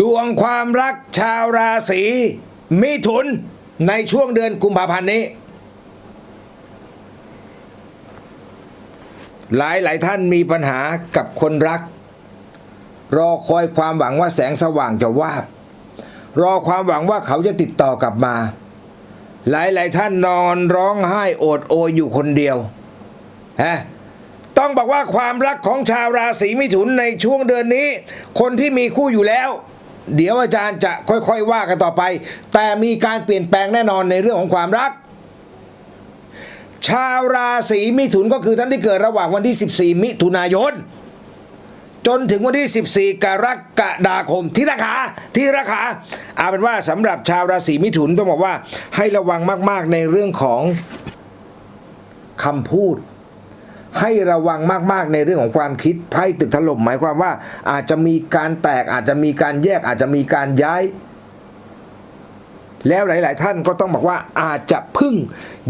ดวงความรักชาวราศีมิถุนในช่วงเดือนกุมภาพันธ์นี้ หลายหลายท่านมีปัญหากับคนรัก รอคอยความหวังว่าแสงสว่างจะวาบ รอความหวังว่าเขาจะติดต่อกลับมา หลายหลายท่านนอนร้องไห้โอดโอยอยู่คนเดียวฮะต้องบอกว่าความรักของชาวราศีมิถุนในช่วงเดือนนี้ คนที่มีคู่อยู่แล้ว เดี๋ยวอาจารย์จะค่อยๆว่ากันต่อไป แต่มีการเปลี่ยนแปลงแน่นอนในเรื่องของความรัก ชาวราศีมิถุนก็คือท่านที่เกิดระหว่างวันที่ 14 มิถุนายน จนถึงวันที่ 14 กรกฎาคมที่ราคาที่ราคาเอาเป็นว่าสำหรับชาวราศีมิถุนต้องบอกว่าให้ระวังมากๆในเรื่องของคำพูด ให้ระวังมากๆในเรื่องของความคิดไพ่ตึกถล่มหมายความว่า อาจจะมีการแตกอาจจะมีการแยกอาจจะมีการย้าย แล้วหลาย ๆ ท่านก็ต้องบอกว่าอาจจะพึ่ง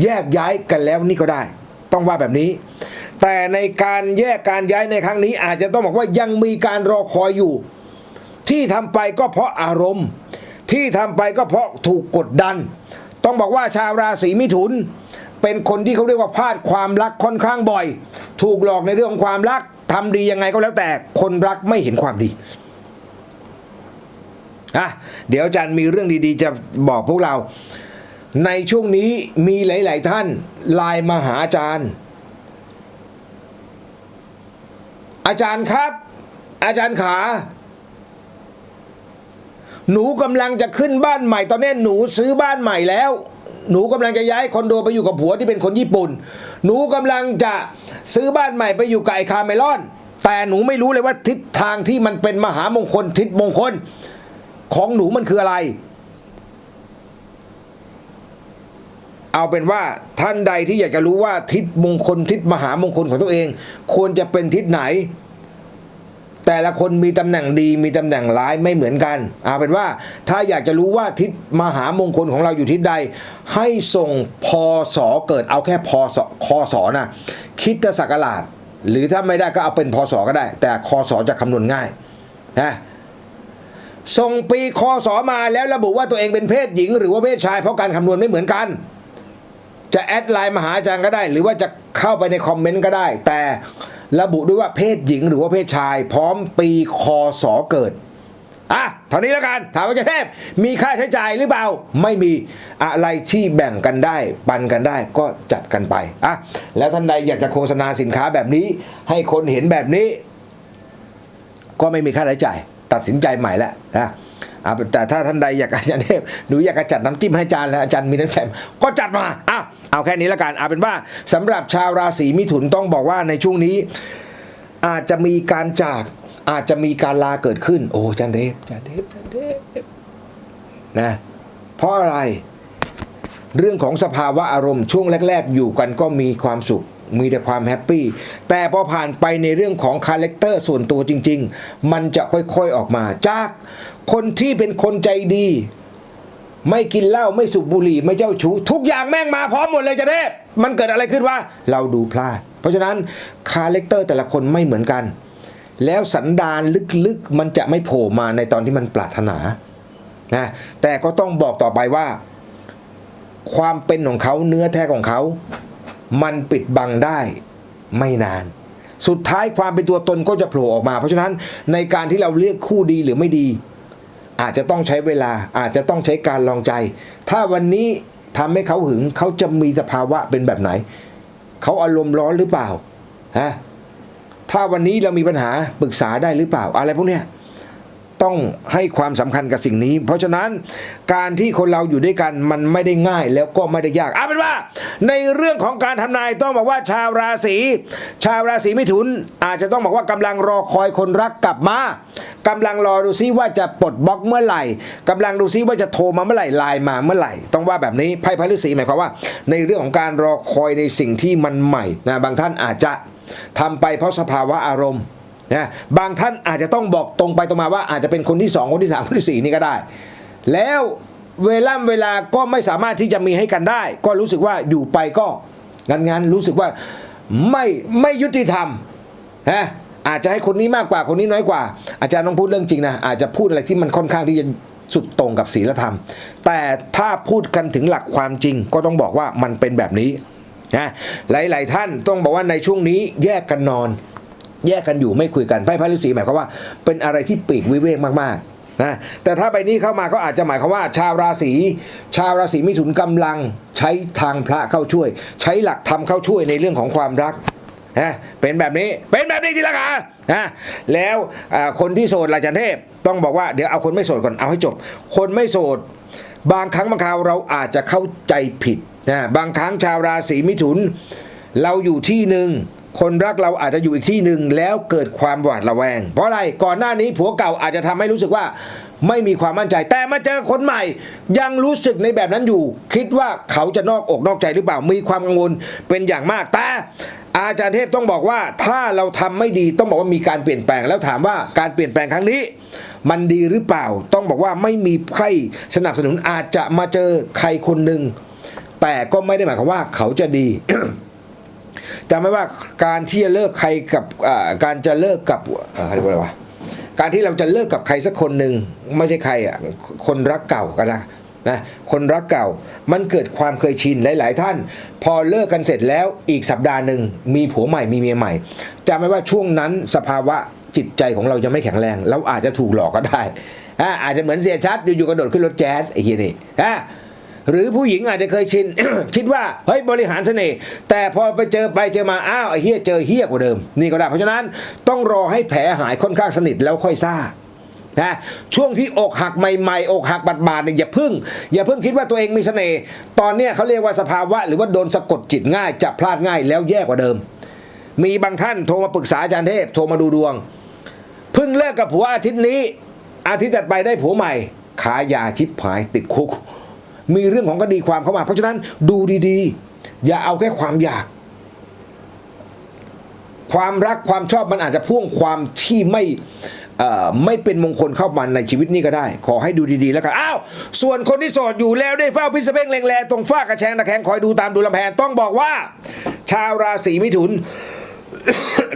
แยกย้ายกันแล้วนี่ก็ได้ ต้องว่าแบบนี้ แต่ในการแยกการย้ายในครั้งนี้ อาจจะต้องบอกว่ายังมีการรอคอยอยู่ ที่ทำไปก็เพราะอารมณ์ ที่ทำไปก็เพราะถูกกดดัน ต้องบอกว่าชาวราศีมิถุน เป็นคนที่เขาเรียกว่าพลาดความรักค่อนข้างบ่อย ถูกหลอกในเรื่องของความรักทำดียังไงก็แล้วแต่คนรักไม่เห็นความดีอะเดี๋ยวอาจารย์มีเรื่องดีๆ จะบอกพวกเรา ในช่วงนี้มีหลาย ๆ ท่านไลน์มาหาอาจารย์ อาจารย์ครับ อาจารย์ขา หนูกำลังจะขึ้นบ้านใหม่ตอนนี้หนูซื้อบ้านใหม่แล้ว หนูกำลังจะย้ายคอนโดไปอยู่กับผัวที่เป็นคนญี่ปุ่น หนูกำลังจะซื้อบ้านใหม่ไปอยู่กับไอคาเมลอน แต่หนูไม่รู้เลยว่าทิศทางที่มันเป็นมหามงคลทิศมงคลของหนูมันคืออะไร เอาเป็นว่าท่านใดที่อยากจะรู้ว่าทิศมงคลทิศมหามงคลของตัวเอง ควรจะเป็นทิศไหน แต่ละคนมีตำแหน่งดีมีตำแหน่งร้ายไม่เหมือนกันเอาเป็นว่าถ้าอยากจะรู้ว่าทิศมหามงคลของเราอยู่ทิศใด ให้ส่งพศเกิดเอาแค่พศคศนะคิดศักราชหรือถ้าไม่ได้ก็เอาเป็นพศก็ได้ แต่คศจะคำนวณง่ายนะส่งปีคศมาแล้วระบุว่าตัวเองเป็นเพศหญิง หรือว่าเพศชายเพราะการคำนวณไม่เหมือนกัน จะแอดไลน์มาหาอาจารย์ก็ได้ หรือว่าจะเข้าไปในคอมเมนต์ก็ได้ แต่ระบุด้วยว่าเพศหญิงหรือว่าเพศชาย พร้อมปีคศเกิดอะเท่านี้แล้วกัน ถามว่าจะเทพ มีค่าใช้จ่ายหรือเปล่า ไม่มีอะไรที่แบ่งกันได้ ปันกันได้ก็จัดกันไปอะแล้วท่านใดอยากจะโฆษณาสินค้าแบบนี้ ให้คนเห็นแบบนี้ ก็ไม่มีค่าใช้จ่าย ตัดสินใจใหม่แล้วนะอะ แต่ถ้าท่านใดอยากอาจารย์เทพหนูอยากจะจัดน้ำจิ้มให้อาจารย์แล้วอาจารย์มีน้ำใจก็จัดมาอะเอาแค่นี้ละกันเอาเป็นว่าสำหรับชาวราศีมิถุนต้องบอกว่าในช่วงนี้ อาจจะมีการจากอาจจะมีการลาเกิดขึ้น โอ้อาจารย์เทพอาจารย์เทพอาจารย์เทพนะเพราะอะไร เรื่องของสภาวะอารมณ์ช่วงแรก ๆ อยู่กันก็มีความสุข มีแต่ความแฮปปี้แต่พอผ่านไปในเรื่องของคาแรคเตอร์ส่วนตัวจริง ๆ มันจะค่อยๆออกมา จากคนที่เป็นคนใจดี ไม่กินเหล้าไม่สูบบุหรี่ไม่เจ้าชู้ทุกอย่างแม่งมาพร้อมหมดเลยจะเทพมันเกิดอะไรขึ้นวะเราดูพลาด เพราะฉะนั้นคาแรคเตอร์แต่ละคนไม่เหมือนกัน แล้วสันดานลึกๆมันจะไม่โผล่มาในตอนที่มันปรารถนานะแต่ก็ต้องบอกต่อไปว่า ความเป็นของเขาเนื้อแท้ของเขา มันปิดบังได้ไม่นาน สุดท้ายความเป็นตัวตนก็จะโผล่ออกมา เพราะฉะนั้นในการที่เราเลือกคู่ดีหรือไม่ดี อาจจะต้องใช้เวลาอาจจะต้องใช้การลองใจ ถ้าวันนี้ทำให้เขาหึงเขาจะมีสภาวะเป็นแบบไหน เขาอารมณ์ร้อนหรือเปล่าฮะถ้าวันนี้เรามีปัญหาปรึกษาได้หรือเปล่า อะไรพวกเนี้ย ต้องให้ความสำคัญกับสิ่งนี้ เพราะฉะนั้นการที่คนเราอยู่ด้วยกันมันไม่ได้ง่ายแล้วก็ไม่ได้ยากเอาเป็นว่า ในเรื่องของการทำนายต้องบอกว่าชาวราศีชาวราศีมิถุน อาจจะต้องบอกว่ากำลังรอคอยคนรักกลับมากำลังรอดูซิว่าจะปลดบล็อกเมื่อไหร่กำลังดูซิว่าจะโทรมาเมื่อไหร่ไลน์มาเมื่อไหร่ ต้องว่าแบบนี้ไพ่พฤษีหมายความว่า ในเรื่องของการรอคอยในสิ่งที่มันใหม่นะบางท่านอาจจะทำไปเพราะสภาวะอารมณ์ นะบางท่านอาจจะต้องบอกตรงไปตรงมาว่าอาจจะเป็นคนที่สองคนที่สามคนที่สี่นี่ก็ได้ แล้วเวลาเวลาก็ไม่สามารถที่จะมีให้กันได้ ก็รู้สึกว่าอยู่ไปก็งันงันรู้สึกว่าไม่ไม่ยุติธรรมนะอาจจะให้คนนี้มากกว่าคนนี้น้อยกว่า อาจารย์ต้องพูดเรื่องจริงนะอาจจะพูดอะไรที่มันค่อนข้างที่จะสุดตรงกับศีลธรรม แต่ถ้าพูดกันถึงหลักความจริงก็ต้องบอกว่ามันเป็นแบบนี้นะหลาย ๆ ท่านต้องบอกว่าในช่วงนี้แยกกันนอน แยกกันอยู่ไม่คุยกันไพ่พระฤาษีหมายความว่า เป็นอะไรที่ปีกวิเวกมากๆนะแต่ถ้าใบนี้เข้ามาก็อาจจะหมายความว่า ชาวราศีชาวราศีมิถุนกำลังใช้ทางพระเข้าช่วย ใช้หลักธรรมเข้าช่วยในเรื่องของความรักนะเป็นแบบนี้เป็นแบบนี้ทีละกานะแล้วคนที่โสดหลักจันเทพต้องบอกว่าเดี๋ยวเอาคนไม่โสดก่อนเอาให้จบ คนไม่โสด บางครั้งบางคราวเราอาจจะเข้าใจผิดนะบางครั้งชาวราศีมิถุน เราอยู่ที่หนึ่ง คนรักเราอาจจะอยู่อีกที่หนึ่งแล้วเกิดความหวาดระแวง เพราะอะไรก่อนหน้านี้ผัวเก่าอาจจะทำให้รู้สึกว่าไม่มีความมั่นใจ แต่มาเจอคนใหม่ ยังรู้สึกในแบบนั้นอยู่ คิดว่าเขาจะนอกอกนอกใจหรือเปล่ามีความกังวลเป็นอย่างมากแต่อาจารย์เทพต้องบอกว่าถ้าเราทำไม่ดีต้องบอกว่ามีการเปลี่ยนแปลงแล้วถามว่าการเปลี่ยนแปลงครั้งนี้ มันดีหรือเปล่า ต้องบอกว่าไม่มีไพ่สนับสนุนอาจจะมาเจอใครคนหนึ่งแต่ก็ไม่ได้หมายความว่าเขาจะดี จำไว้ว่าการที่จะเลิกใครกับการจะเลิกกับเอ่อเขาเรียกว่าอะไรวะการที่เราจะเลิกกับใครสักคนหนึ่งไม่ใช่ใครอะคนรักเก่ากันนะนะคนรักเก่ามันเกิดความเคยชินหลาย ๆ ท่าน พอเลิกกันเสร็จแล้วอีกสัปดาห์หนึ่งมีผัวใหม่มีเมียใหม่จำไว้ว่าช่วงนั้นสภาวะจิตใจของเรายังไม่แข็งแรง เราอาจจะถูกหลอกก็ได้อ่าอาจจะเหมือนเสียชัดอยู่ๆกระโดดขึ้นรถแจ๊สไอ้เหี้ยนี่อ่า หรือผู้หญิงอาจจะเคยชิน คิดว่าเฮ้ยบริหารเสน่ห์แต่พอไปเจอไปเจอมาอ้าวไอ้เฮียเจอเฮียกว่าเดิม นี่ก็ได้เพราะฉะนั้นต้องรอให้แผลหายค่อนข้างสนิทแล้วค่อยซ่านะช่วงที่อกหักใหม่ๆ อกหักบาดบาดๆเนี่ยอย่าพึ่ง อย่าพึ่งคิดว่าตัวเองมีเสน่ห์ตอนเนี้ยเขาเรียกว่าสภาวะ หรือว่าโดนสะกดจิตง่ายจะพลาดง่ายแล้วแย่กว่าเดิม มีบางท่านโทรมาปรึกษาอาจารย์เทพโทรมาดูดวงเพิ่งเลิกกับผัวอาทิตย์นี้ อาทิตย์ถัดไปได้ผัวใหม่ขายาชิบหายติดคุก มีเรื่องของคดีความเข้ามา เพราะฉะนั้นดูดีๆ อย่าเอาแค่ความอยาก ความรักความชอบมันอาจจะพ่วงความที่ไม่ไม่เป็นมงคลเข้ามาในชีวิตนี้ก็ได้ ขอให้ดูดีๆแล้วกันอ้าวส่วนคนที่โสดอยู่แล้วได้เฝ้าพิษเพ่งแรงแรงตรงฝ้ากระแชงตะแคงคอยดูตามดูลำแพนต้องบอกว่า ชาวราศีมิถุน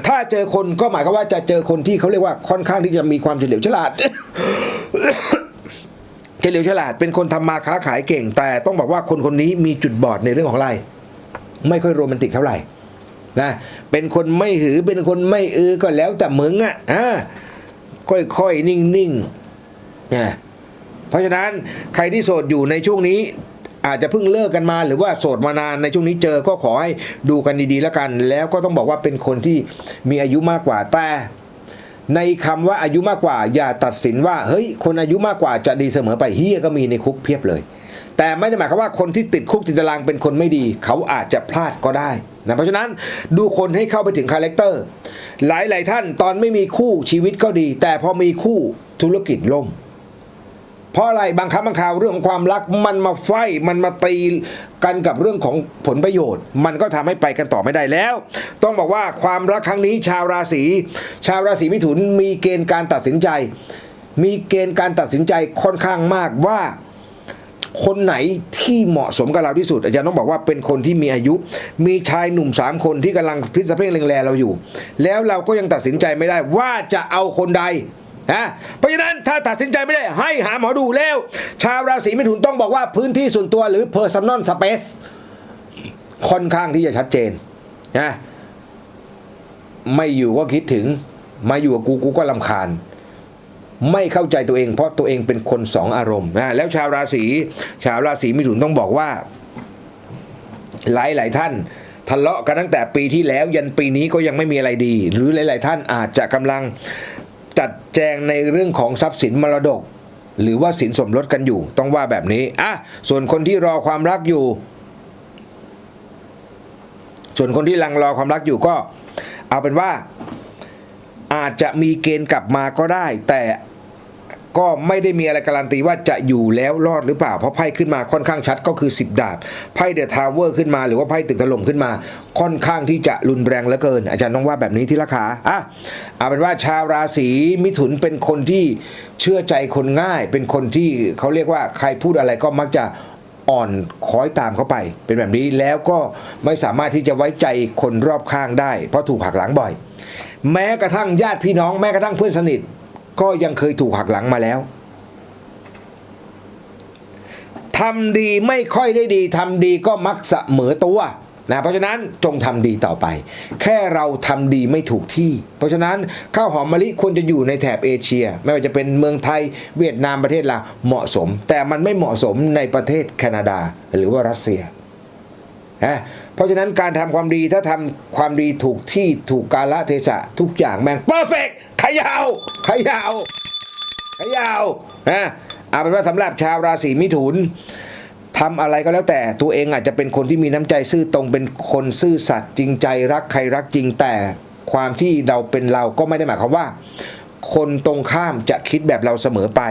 ถ้าเจอคนก็หมายความว่าจะเจอคนที่เขาเรียกว่าค่อนข้างที่จะมีความเฉลียวฉลาด เฉลียวฉลาดเป็นคนทำมาค้าขายเก่ง แต่ต้องบอกว่าคนคนนี้มีจุดบอดในเรื่องของอะไร ไม่ค่อยโรแมนติกเท่าไหร่นะเป็นคนไม่หือเป็นคนไม่อือก็แล้วแต่มึงอะอ่าค่อยๆนิ่งๆนะเพราะฉะนั้นใครที่โสดอยู่ในช่วงนี้อาจจะเพิ่งเลิกกันมาหรือว่าโสดมานานในช่วงนี้เจอก็ขอให้ดูกันดีๆแล้วกัน แล้วก็ต้องบอกว่าเป็นคนที่มีอายุมากกว่าแต่ ในคำว่าอายุมากกว่า อย่าตัดสินว่าเฮ้ยคนอายุมากกว่าจะดีเสมอไปเฮียก็มีในคุกเพียบเลย แต่ไม่ได้หมายความว่าคนที่ติดคุกติดตารางเป็นคนไม่ดี เขาอาจจะพลาดก็ได้นะเพราะฉะนั้นดูคนให้เข้าไปถึงคาแรคเตอร์หลาย ๆ ท่านตอนไม่มีคู่ชีวิตก็ดี แต่พอมีคู่ธุรกิจล่ม เพราะอะไรบางครั้งบางคราวเรื่องของความรักมันมาไฟมันมาตีกันกับเรื่องของผลประโยชน์ มันก็ทำให้ไปกันต่อไม่ได้แล้ว ต้องบอกว่าความรักครั้งนี้ชาวราศีชาวราศีมิถุนมีเกณฑ์การตัดสินใจ มีเกณฑ์การตัดสินใจค่อนข้างมากว่าคนไหนที่เหมาะสมกับเราที่สุด อาจารย์ต้องบอกว่าเป็นคนที่มีอายุ มีชายหนุ่มสามคนที่กำลังพิษเพ่งแรงๆเราอยู่ แล้วเราก็ยังตัดสินใจไม่ได้ว่าจะเอาคนใด นะเพราะฉะนั้นถ้าตัดสินใจไม่ได้ให้หาหมอดูแล้ว ชาวราศีมิถุนต้องบอกว่าพื้นที่ส่วนตัวหรือ personal space ค่อนข้างที่จะชัดเจนนะไม่อยู่ก็คิดถึง มาอยู่กับกูกูก็ลำคาญ ไม่เข้าใจตัวเองเพราะตัวเองเป็นคนสองอารมณ์นะแล้วชาวราศีชาวราศีมิถุนต้องบอกว่า หลายหลายท่านทะเลาะกันตั้งแต่ปีที่แล้วยันปีนี้ก็ยังไม่มีอะไรดี หรือหลาย ๆ ท่านอาจจะกำลัง จัดแจงในเรื่องของทรัพย์สินมรดก หรือว่าสินสมรสกันอยู่ ต้องว่าแบบนี้อะส่วนคนที่รอความรักอยู่ ส่วนคนที่ลังรอความรักอยู่ก็ เอาเป็นว่าอาจจะมีเกณฑ์กลับมาก็ได้ แต่ ก็ไม่ได้มีอะไรการันตีว่าจะอยู่แล้วรอดหรือเปล่า เพราะไพ่ขึ้นมาค่อนข้างชัดก็คือ 10 ดาบ ไพ่เดอะทาวเวอร์ขึ้นมาหรือว่าไพ่ตึกถล่มขึ้นมา ค่อนข้างที่จะรุนแรงเหลือเกิน อาจารย์ต้องว่าแบบนี้ที่ราคาอะเอาเป็นว่าชาวราศีมิถุนเป็นคนที่เชื่อใจคนง่าย เป็นคนที่เขาเรียกว่าใครพูดอะไรก็มักจะอ่อนคอยตามเขาไปเป็นแบบนี้แล้วก็ไม่สามารถที่จะไว้ใจคนรอบข้างได้ เพราะถูกหักหลังบ่อย แม้กระทั่งญาติพี่น้องแม้กระทั่งเพื่อนสนิท ก็ยังเคยถูกหักหลังมาแล้วทำดีไม่ค่อยได้ดีทำดีก็มักเสมอตัวนะเพราะฉะนั้นจงทำดีต่อไป แค่เราทำดีไม่ถูกที่ เพราะฉะนั้นข้าวหอมมะลิควรจะอยู่ในแถบเอเชีย ไม่ว่าจะเป็นเมืองไทยเวียดนามประเทศลาวเหมาะสม แต่มันไม่เหมาะสมในประเทศแคนาดาหรือว่ารัสเซียนะ เพราะฉะนั้นการทำความดีถ้าทำความดีถูกที่ถูกกาลเทศะทุกอย่างแม่งเพอร์เฟกขยาวขยาวขยาวนะเอาเป็นว่าสำหรับชาวราศีมิถุนทำอะไรก็แล้วแต่ตัวเองอาจจะเป็นคนที่มีน้ำใจซื่อตรงเป็นคนซื่อสัตย์จริงใจรักใครรักจริงแต่ความที่เราเป็นเราก็ไม่ได้หมายความว่า คนตรงข้ามจะคิดแบบเราเสมอไป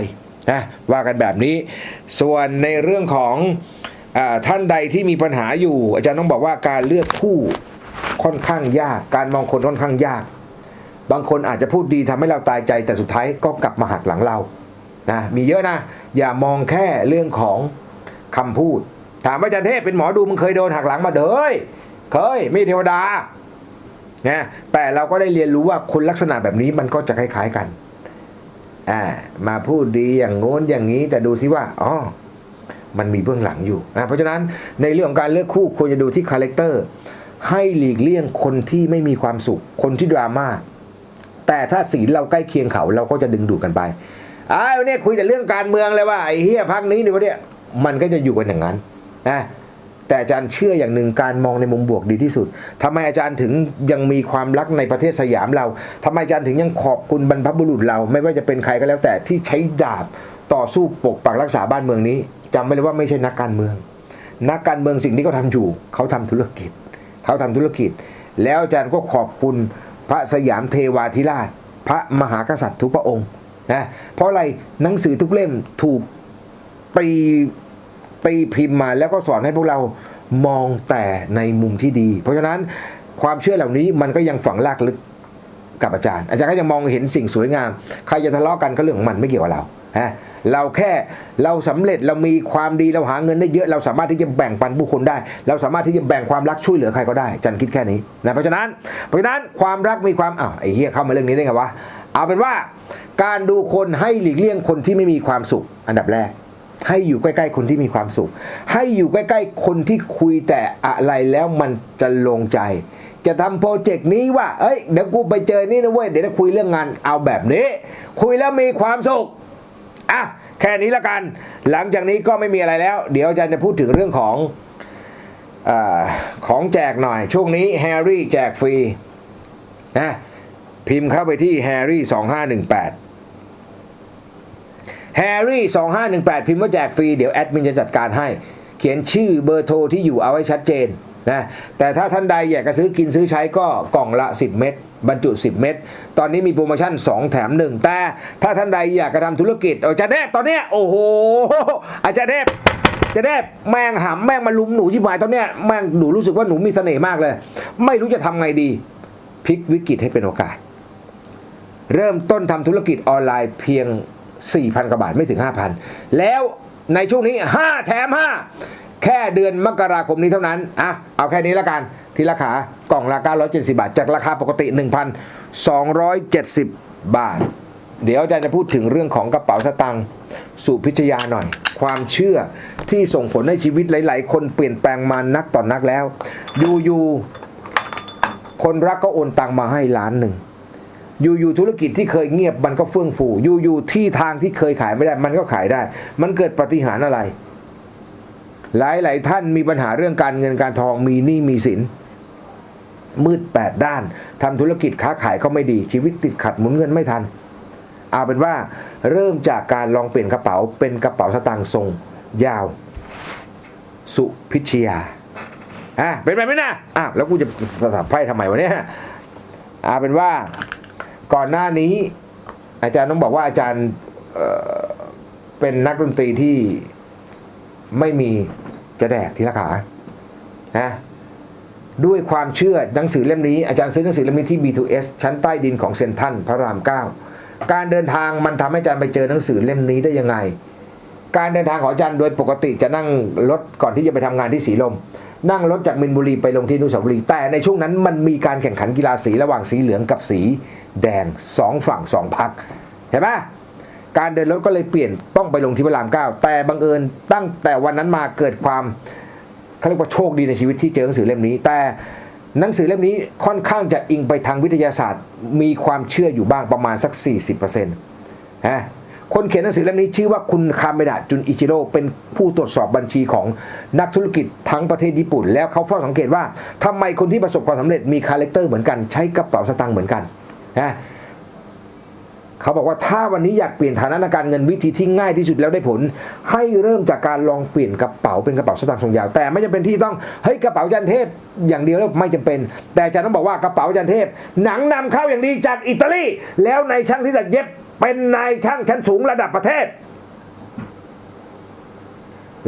นะว่ากันแบบนี้ ส่วนในเรื่องของ ท่านใดที่มีปัญหาอยู่ อาจารย์ต้องบอกว่าการเลือกคู่ค่อนข้างยาก การมองคนค่อนข้างยาก บางคนอาจจะพูดดีทำให้เราตายใจ แต่สุดท้ายก็กลับมาหักหลังเรานะมีเยอะนะ อย่ามองแค่เรื่องของคำพูด ถามว่าอาจารย์เทพเป็นหมอดูมึงเคยโดนหักหลังมาเด้อเคยไม่เทวดานะแต่เราก็ได้เรียนรู้ว่าคนลักษณะแบบนี้มันก็จะคล้าย ๆกันอ่ามาพูดดีอย่างโน้นอย่างนี้แต่ดูซิว่าอ๋อ มันมีเบื้องหลังอยู่นะเพราะฉะนั้นในเรื่องของการเลือกคู่ควรจะดูที่คาแรคเตอร์ให้หลีกเลี่ยงคนที่ไม่มีความสุข คนที่ดราม่าแต่ถ้าศีลเราใกล้เคียงเขาเราก็จะดึงดูดกันไปอ้าวเนี่ยคุยแต่เรื่องการเมืองเลยว่าไอ้เฮียพักนี้เนี่ยวะเนี่ยมันก็จะอยู่กันอย่างนั้นนะแต่อาจารย์เชื่ออย่างหนึ่งการมองในมุมบวกดีที่สุดทำไมอาจารย์ถึงยังมีความรักในประเทศสยามเราทำไมอาจารย์ถึงยังขอบคุณบรรพบุรุษเรา ไม่ว่าจะเป็นใครก็แล้วแต่ที่ใช้ดาบต่อสู้ปกปักรักษาบ้านเมืองนี้ จำไว้เลยว่าไม่ใช่นักการเมือง นักการเมืองสิ่งที่เขาทำอยู่ เขาทำธุรกิจ เขาทำธุรกิจ แล้วอาจารย์ก็ขอบคุณพระสยามเทวาธิราช พระมหากษัตริย์ทุกพระองค์นะเพราะอะไรหนังสือทุกเล่มถูกตีตีพิมพ์มาแล้วก็สอนให้พวกเรามองแต่ในมุมที่ดี เพราะฉะนั้นความเชื่อเหล่านี้มันก็ยังฝังลากลึกกับอาจารย์ อาจารย์ก็ยังมองเห็นสิ่งสวยงาม ใครจะทะเลาะกันก็เรื่องของมันไม่เกี่ยวกับเราฮะ เราแค่เราสำเร็จเรามีความดีเราหาเงินได้เยอะ เราสามารถที่จะแบ่งปันผู้คนได้ เราสามารถที่จะแบ่งความรักช่วยเหลือใครก็ได้จันคิดแค่นี้นะเพราะฉะนั้นเพราะฉะนั้นความรักมีความอ้าวไอ้เหี้ยเข้ามาเรื่องนี้ได้ไงวะเอาเป็นว่า การดูคนให้หลีกเลี่ยงคนที่ไม่มีความสุข อันดับแรกให้อยู่ใกล้ๆคนที่มีความสุข ให้อยู่ใกล้ๆคนที่คุยแต่อะไรแล้วมันจะลงใจ จะทำโปรเจกต์นี้ว่า เอ้ย เดี๋ยวกูไปเจอนี่นะเว้ย เดี๋ยวจะคุยเรื่องงานเอาแบบนี้ คุยแล้วมีความสุข อะแค่นี้ละกัน หลังจากนี้ก็ไม่มีอะไรแล้ว เดี๋ยวอาจารย์จะพูดถึงเรื่องของอของแจกหน่อย ช่วงนี้แฮร์รี่แจกฟรีนะพิมพ์เข้าไปที่แฮร์รี่2518แฮร์รี่2518พิมพ์ว่าแจกฟรี เดี๋ยวแอดมินจะจัดการให้ เขียนชื่อเบอร์โทรที่อยู่เอาไว้ชัดเจน นะแต่ถ้าท่านใดอยากจะซื้อกินซื้อใช้ก็กล่องละ 10 เม็ดบรรจุ 10 เม็ดตอนนี้มีโปรโมชั่น 2 แถม 1 แต่ถ้าท่านใดอยากจะทำธุรกิจอาจารย์เทพตอนเนี้ยโอ้โหอาจารย์เทพอาจารย์เทพแม่งหำแม่งมาลุมหนูที่หมายตอนเนี้ยแม่งหนูรู้สึกว่าหนูมีเสน่ห์มากเลย ไม่รู้จะทำไงดีพลิกวิกฤตให้เป็นโอกาส เริ่มต้นทำธุรกิจออนไลน์เพียง 4,000กว่าบาทไม่ถึง 5,000 แล้วในช่วงนี้ 5 แถม 5 แค่เดือนมกราคมนี้เท่านั้น อะ เอาแค่นี้ละกัน ทีละขากล่องละ970 บาท จากราคาปกติ 1,270 บาท เดี๋ยวอาจารย์จะพูดถึงเรื่องของกระเป๋าสตางค์สู่พิชยาหน่อย ความเชื่อที่ส่งผลให้ชีวิตหลาย ๆ คนเปลี่ยนแปลงมานักต่อนนักแล้ว อยู่ๆคนรักก็โอนตังมาให้ล้านหนึ่งอยู่ๆธุรกิจที่เคยเงียบมันก็เฟื่องฟูอยู่ๆที่ทางที่เคยขายไม่ได้มันก็ขายได้ มันเกิดปฏิหารอะไร หลายๆท่านมีปัญหาเรื่องการเงินการทองมีหนี้มีสิน มืดแปดด้านทำธุรกิจค้าขายก็ไม่ดีชีวิตติดขัดหมุนเงินไม่ทัน เอาเป็นว่าเริ่มจากการลองเปลี่ยนกระเป๋าเป็นกระเป๋าสตางค์ทรง ยาว สุพิชยาอะเป็นไปไหมนะอะแล้วกูจะสลับไพ่ทำไมวะเนี่ยเอาเป็นว่าก่อนหน้านี้ อาจารย์ต้องบอกว่าอาจารย์เอ่อเป็นนักดนตรีที่ไม่มี จะแดกทีละขานะด้วยความเชื่อหนังสือเล่มนี้อาจารย์ซื้อหนังสือเล่มนี้ที่ B2S ชั้นใต้ดินของเซนทันพระราม 9 การเดินทางมันทำให้อาจารย์ไปเจอหนังสือเล่มนี้ได้ยังไง การเดินทางของอาจารย์โดยปกติจะนั่งรถก่อนที่จะไปทำงานที่สีลม นั่งรถจากมินบุรีไปลงที่นุสาวรีย์แต่ในช่วงนั้นมันมีการแข่งขันกีฬาสีระหว่างสีเหลืองกับสีแดงสองฝั่งสองพักเห็นไหม การเดินรถก็เลยเปลี่ยนต้องไปลงที่พระรามเก้าแต่บังเอิญตั้งแต่วันนั้นมาเกิดความเขาเรียกว่าโชคดีในชีวิตที่เจอหนังสือเล่มนี้ แต่หนังสือเล่มนี้ค่อนข้างจะอิงไปทางวิทยาศาสตร์ มีความเชื่ออยู่บ้างประมาณสัก 40%ฮะคนเขียนหนังสือเล่มนี้ชื่อว่าคุณคาเมดะจุนอิจิโร่เป็นผู้ตรวจสอบบัญชีของนักธุรกิจทั้งประเทศญี่ปุ่น แล้วเขาเฝ้าสังเกตว่าทำไมคนที่ประสบความสำเร็จมีคาแรคเตอร์เหมือนกันใช้กระเป๋าสตางค์เหมือนกันนะ เขาบอกว่าถ้าวันนี้อยากเปลี่ยนฐานะการเงินวิธีที่ง่ายที่สุดแล้วได้ผล ให้เริ่มจากการลองเปลี่ยนกระเป๋าเป็นกระเป๋าสตางค์ทรงยาว แต่ไม่จำเป็นที่ต้องเฮ้ยกระเป๋าจันเทพอย่างเดียวแล้วไม่จำเป็น แต่จะต้องบอกว่ากระเป๋าจันเทพ หนังนำเข้าอย่างดีจากอิตาลีแล้วในช่างที่ตัดเย็บเป็นนายช่างชั้นสูงระดับประเทศ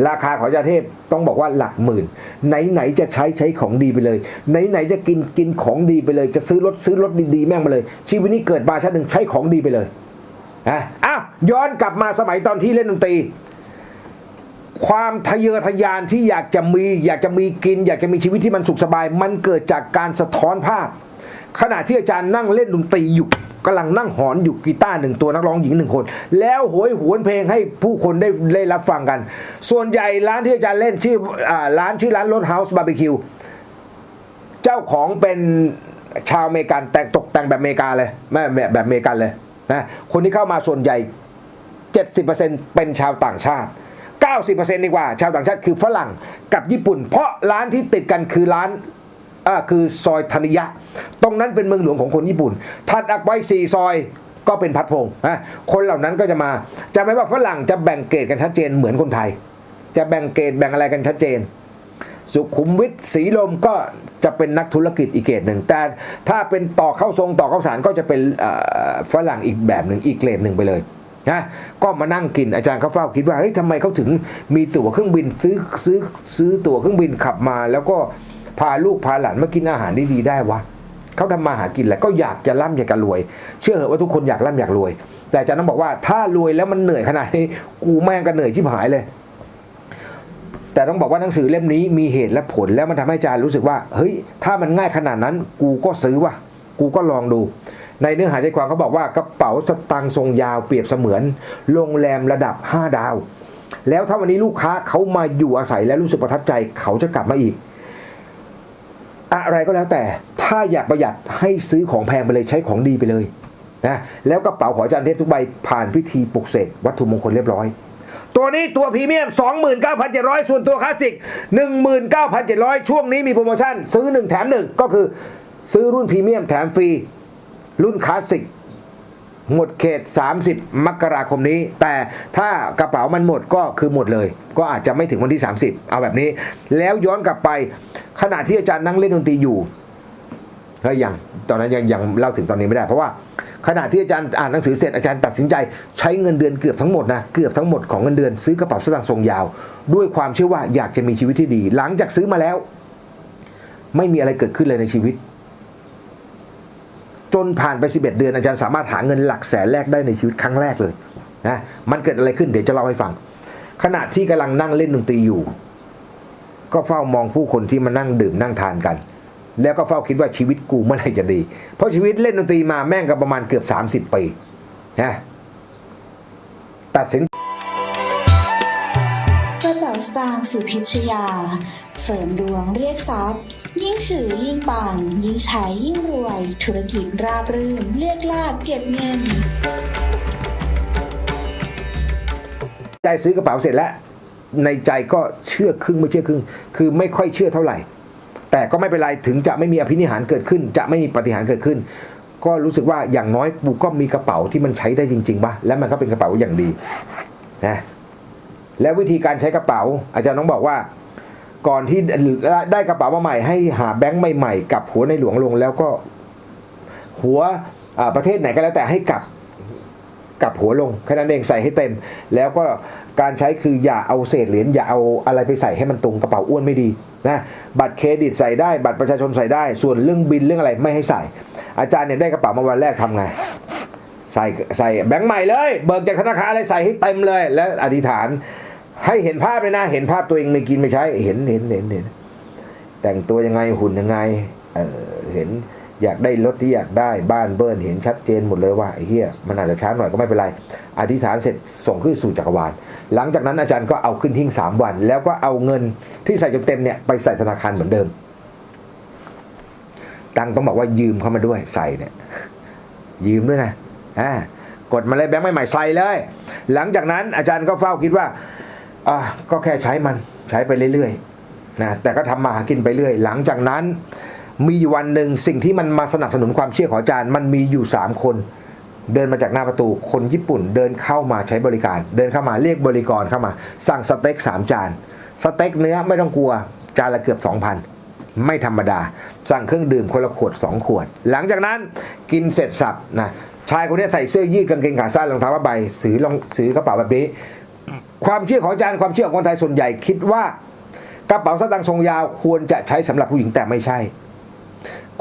ราคาของยาเทพต้องบอกว่าหลักหมื่น ไหนๆจะใช้ใช้ของดีไปเลย ไหนๆจะกินกินของดีไปเลย จะซื้อรถซื้อรถดีๆแม่งมาเลย ชีวิตนี้เกิดมาชาติหนึ่งใช้ของดีไปเลยนะอ้าวย้อนกลับมาสมัยตอนที่เล่นดนตรี ความทะเยอทะยานที่อยากจะมี อยากจะมีกิน อยากจะมีชีวิตที่มันสุขสบาย มันเกิดจากการสะท้อนภาพ ขณะที่อาจารย์นั่งเล่นดนตรีอยู่กำลังนั่งหอนอยู่กีตาร์หนึ่งตัวนักร้องหญิงหนึ่งคน แล้วโหยหวนเพลงให้ผู้คนได้ได้รับฟังกัน ส่วนใหญ่ร้านที่อาจารย์เล่นชื่ออาร้านชื่อร้านรถเฮาส์บาร์บีคิวเจ้าของเป็นชาวอเมริกันแต่งตกแต่งแบบอเมริกาเลยไม่แบบแบบอเมริกันเลยนะคนที่เข้ามาส่วนใหญ่ 70%เป็นชาวต่างชาติ 90%ดีกว่า ชาวต่างชาติคือฝรั่งกับญี่ปุ่น เพราะร้านที่ติดกันคือร้าน อ่าคือซอยธนิยะ ตรงนั้นเป็นเมืองหลวงของคนญี่ปุ่น ถัดออกไปสี่ซอยก็เป็นพัดพงนะคนเหล่านั้นก็จะมาจะไม่ว่าฝรั่งจะแบ่งเกรดกันชัดเจนเหมือนคนไทย จะแบ่งเกรดแบ่งอะไรกันชัดเจน สุขุมวิทสีลมก็จะเป็นนักธุรกิจอีกเกรดหนึ่ง แต่ถ้าเป็นต่อเข้าทรงต่อเข้าสารก็จะเป็นฝรั่งอีกแบบหนึ่งอีกเกรดหนึ่งไปเลยนะก็มานั่งกินอาจารย์เขาเฝ้าคิดว่าเฮ้ยทำไมเขาถึงมีตั๋วเครื่องบินซื้อซื้อซื้อตั๋วเครื่องบินขับมา แล้วก็ พาลูกพาหลานมากินอาหารดีๆได้วะเขาทำมาหากินแหละก็อยากจะร่ำอยากจะรวย เชื่อเหอะว่าทุกคนอยากร่ำอยากรวย แต่อาจารย์ต้องบอกว่าถ้ารวยแล้วมันเหนื่อยขนาดนี้กูแม่งก็เหนื่อยชิบหายเลย แต่ต้องบอกว่าหนังสือเล่มนี้มีเหตุและผลแล้วมันทำให้อาจารย์รู้สึกว่าเฮ้ยถ้ามันง่ายขนาดนั้น กูก็ซื้อวะกูก็ลองดูในเนื้อหาใจความเขาบอกว่ากระเป๋าสตางค์ทรงยาวเปรียบเสมือนโรงแรมระดับ 5 ดาว แล้วถ้าวันนี้ลูกค้าเขามาอยู่อาศัยแล้วรู้สึกประทับใจเขาจะกลับมาอีก อะไรก็แล้วแต่ถ้าอยากประหยัดให้ซื้อของแพงไปเลยใช้ของดีไปเลยนะแล้วกระเป๋าของอาจารย์เทพทุกใบผ่านพิธีปลุกเสกวัตถุมงคลเรียบร้อย ตัวนี้ตัวพรีเมียม 29,700 ส่วนตัวคลาสสิก 19,700 ช่วงนี้มีโปรโมชั่น ซื้อ 1 แถม 1 ก็คือซื้อรุ่นพรีเมียมแถมฟรีรุ่นคลาสสิก หมดเขต 30 มกราคมนี้ แต่ถ้ากระเป๋ามันหมดก็คือหมดเลย ก็อาจจะไม่ถึงวันที่ 30 เอาแบบนี้ แล้วย้อนกลับไปขณะที่อาจารย์นั่งเล่นดนตรีอยู่ก็ยังตอนนั้นยังยังเล่าถึงตอนนี้ไม่ได้ เพราะว่าขณะที่อาจารย์อ่านหนังสือเสร็จอาจารย์ตัดสินใจใช้เงินเดือนเกือบทั้งหมดนะเกือบทั้งหมดของเงินเดือนซื้อกระเป๋าสตางค์ทรงยาว ด้วยความเชื่อว่าอยากจะมีชีวิตที่ดี หลังจากซื้อมาแล้ว ไม่มีอะไรเกิดขึ้นเลยในชีวิต จนผ่านไป 11 เดือนอาจารย์สามารถหาเงินหลักแสนแรกได้ในชีวิตครั้งแรกเลยนะมันเกิดอะไรขึ้นเดี๋ยวจะเล่าให้ฟัง ขณะที่กำลังนั่งเล่นดนตรีอยู่ ก็เฝ้ามองผู้คนที่มานั่งดื่มนั่งทานกัน แล้วก็เฝ้าคิดว่าชีวิตกูเมื่อไหร่จะดี เพราะชีวิตเล่นดนตรีมาแม่งก็ประมาณเกือบ 30 ปีนะตัดสินกระเป๋าสตางค์สุพิชยา เสริมดวงเรียกทรัพย์ ยิ่งถือยิ่งปัง ยิ่งใช้ยิ่งรวย ธุรกิจราบรื่นเรียกลาบเก็บเงิน ใจซื้อกระเป๋าเสร็จแล้ว ในใจก็เชื่อครึ่งไม่เชื่อครึ่ง คือไม่ค่อยเชื่อเท่าไหร่ แต่ก็ไม่เป็นไรถึงจะไม่มีอภินิหารเกิดขึ้น จะไม่มีปฏิหารเกิดขึ้น ก็รู้สึกว่าอย่างน้อยกูก็มีกระเป๋าที่มันใช้ได้จริงๆป่ะและมันก็เป็นกระเป๋าอย่างดีนะแล้ววิธีการใช้กระเป๋า อาจารย์ต้องบอกว่า ก่อนที่ได้กระเป๋ามาใหม่ให้หาแบงค์ใหม่ๆกับหัวในหลวงลงแล้วก็หัวประเทศไหนก็แล้วแต่ให้กลับกลับหัวลงแค่นั้นเองใส่ให้เต็ม แล้วก็การใช้คืออย่าเอาเศษเหรียญอย่าเอาอะไรไปใส่ให้มันตรงกระเป๋าอ้วนไม่ดีนะบัตรเครดิตใส่ได้ บัตรประชาชนใส่ได้ ส่วนเรื่องบินเรื่องอะไรไม่ให้ใส่ อาจารย์เนี่ยได้กระเป๋ามาวันแรกทำไง ใส่ใส่แบงค์ใหม่เลย เบิกจากธนาคารอะไรใส่ให้เต็มเลย และอธิษฐาน ให้เห็นภาพเลยนะ เห็นภาพตัวเองไม่กินไม่ใช้ เห็นเห็นเห็นเห็น แต่งตัวยังไงหุ่นยังไง เออเห็นอยากได้รถที่อยากได้บ้านเบิ้ลเห็นชัดเจนหมดเลยว่าไอ้เหี้ยมันอาจจะช้าหน่อยก็ไม่เป็นไร อธิษฐานเสร็จส่งขึ้นสู่จักรวาล หลังจากนั้นอาจารย์ก็เอาขึ้นทิ้งสามวัน แล้วก็เอาเงินที่ใส่จนเต็มเนี่ยไปใส่ธนาคารเหมือนเดิม ตังต้องบอกว่ายืมเข้ามาด้วยใส่เนี่ย ยืมด้วยนะอ่ากดมาเลยแบงค์ใหม่ใส่เลย หลังจากนั้นอาจารย์ก็เฝ้าคิดว่า อะก็แค่ใช้มันใช้ไปเรื่อยๆนะแต่ก็ทำมาหากินไปเรื่อย หลังจากนั้น มีวันหนึ่งสิ่งที่มันมาสนับสนุนความเชื่อของอาจารย์มันมีอยู่ 3 คน เดินมาจากหน้าประตูคนญี่ปุ่นเดินเข้ามาใช้บริการ เดินเข้ามาเรียกบริกรเข้ามา สั่งสเต็กสามจานสเต็กเนื้อไม่ต้องกลัวจานละเกือบ 2,000 ไม่ธรรมดา สั่งเครื่องดื่มคนละขวด 2 ขวด หลังจากนั้นกินเสร็จสับนะชายคนนี้ใส่เสื้อยืดกางเกงขาสั้นรองเท้าผ้าใบถือรองถือกระเป๋าแบบนี้ ความเชื่อของอาจารย์ความเชื่อของคนไทยส่วนใหญ่คิดว่ากระเป๋าสตางค์ทรงยาวควรจะใช้สำหรับผู้หญิงแต่ไม่ใช่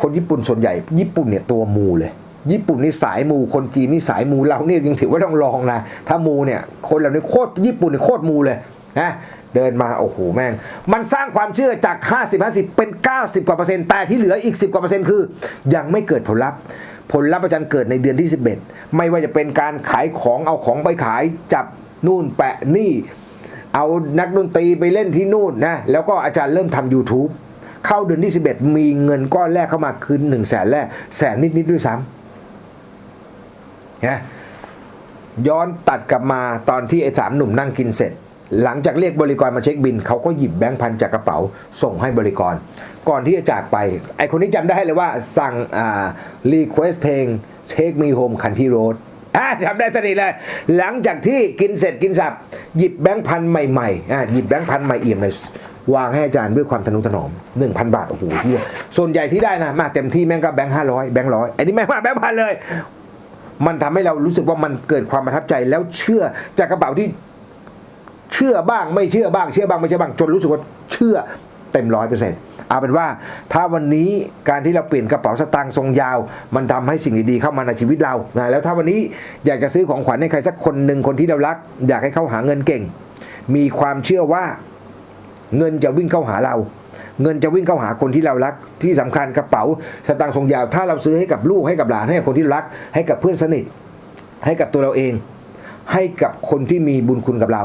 คนญี่ปุ่นส่วนใหญ่ ญี่ปุ่นเนี่ยตัวมูเลย ญี่ปุ่นนี่สายมูคนจีนนี่สายมูเราเนี่ยยังถือว่าต้องลองนะถ้ามูเนี่ยคนเหล่านี้โคตรญี่ปุ่นเนี่ยโคตรมูเลยนะเดินมาโอ้โหแม่ง มันสร้างความเชื่อจาก 50 50 เป็น 90 กว่าเปอร์เซ็นต์แต่ที่เหลืออีก 10 กว่าเปอร์เซ็นต์คือ ยังไม่เกิดผลลัพธ์ ผลลัพธ์อาจารย์เกิดในเดือนที่ 11 ไม่ว่าจะเป็นการขายของเอาของไปขายจับ นู่นแปะนี่ เอานักดนตรีไปเล่นที่นู่นนะ แล้วก็อาจารย์เริ่มทำ YouTube เข้าเดือนที่ 11 มีเงินก้อนแรกเข้ามาคืนหนึ่งแสนแรกแสนนิด ๆ ด้วยซ้ำนะย้อนตัดกลับมาตอนที่ไอ้สามหนุ่มนั่งกินเสร็จ หลังจากเรียกบริกรมาเช็คบิน เขาก็หยิบแบงค์พันจากกระเป๋า ส่งให้บริกร ก่อนที่จะจากไป ไอคนนี้จำได้เลยว่าสั่งอ่ารีเควสเพลง Take Me Home Country Road อ่าจำได้สนิทเลย หลังจากที่กินเสร็จกินสับ หยิบแบงค์พันใหม่ๆอ่าหยิบแบงค์พันใหม่เอี่ยมเลยวางให้อาจารย์ด้วยความทนุถนอม 1,000 บาท โอ้โหเหียส่วนใหญ่ที่ได้นะ มาเต็มที่แม่งก็แบงค์ห้าร้อยแบงค์ร้อยอันนี้แม่งมาแบงค์พันเลย มันทำให้เรารู้สึกว่ามันเกิดความประทับใจแล้วเชื่อจากกระเป๋าที่เชื่อบ้างไม่เชื่อบ้างเชื่อบ้างไม่เชื่อบ้างจนรู้สึกว่าเชื่อเต็มร้อยเปอร์เซ็นต์ เอาเป็นว่าถ้าวันนี้การที่เราเปลี่ยนกระเป๋าสตางค์ทรงยาว มันทำให้สิ่งดีๆเข้ามาในชีวิตเรานะแล้วถ้าวันนี้อยากจะซื้อของขวัญให้ใครสักคนหนึ่งคนที่เรารัก อยากให้เขาหาเงินเก่ง มีความเชื่อว่าเงินจะวิ่งเข้าหาเรา เงินจะวิ่งเข้าหาคนที่เรารัก ที่สำคัญกระเป๋าสตางค์ทรงยาว ถ้าเราซื้อให้กับลูกให้กับหลานให้กับคนที่รัก ให้กับเพื่อนสนิท ให้กับตัวเราเอง ให้กับคนที่มีบุญคุณกับเรา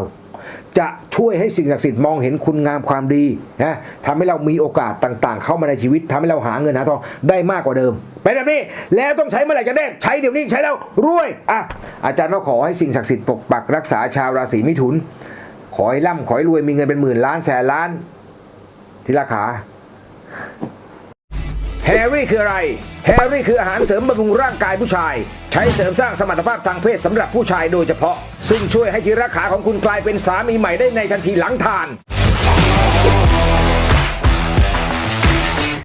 จะช่วยให้สิ่งศักดิ์สิทธิ์มองเห็นคุณงามความดีนะทำให้เรามีโอกาสต่างๆ เข้ามาในชีวิตทำให้เราหาเงินหาทองได้มากกว่าเดิมเป็นแบบนี้แล้วต้องใช้เมื่อไหร่จะได้ใช้เดี๋ยวนี้ใช้แล้วรวยอะอาจารย์ก็ขอให้สิ่งศักดิ์สิทธิ์ปกปักรักษาชาวราศีมิถุน ขอให้ร่ำขอให้รวยมีเงินเป็นหมื่นล้านแสนล้านที่ราคา แฮร์รี่คืออะไร แฮร์รี่คืออาหารเสริมบำรุงร่างกายผู้ชาย ใช้เสริมสร้างสมรรถภาพทางเพศสำหรับผู้ชายโดยเฉพาะ ซึ่งช่วยให้ทีรักขาของคุณกลายเป็นสามีใหม่ได้ในทันทีหลังทาน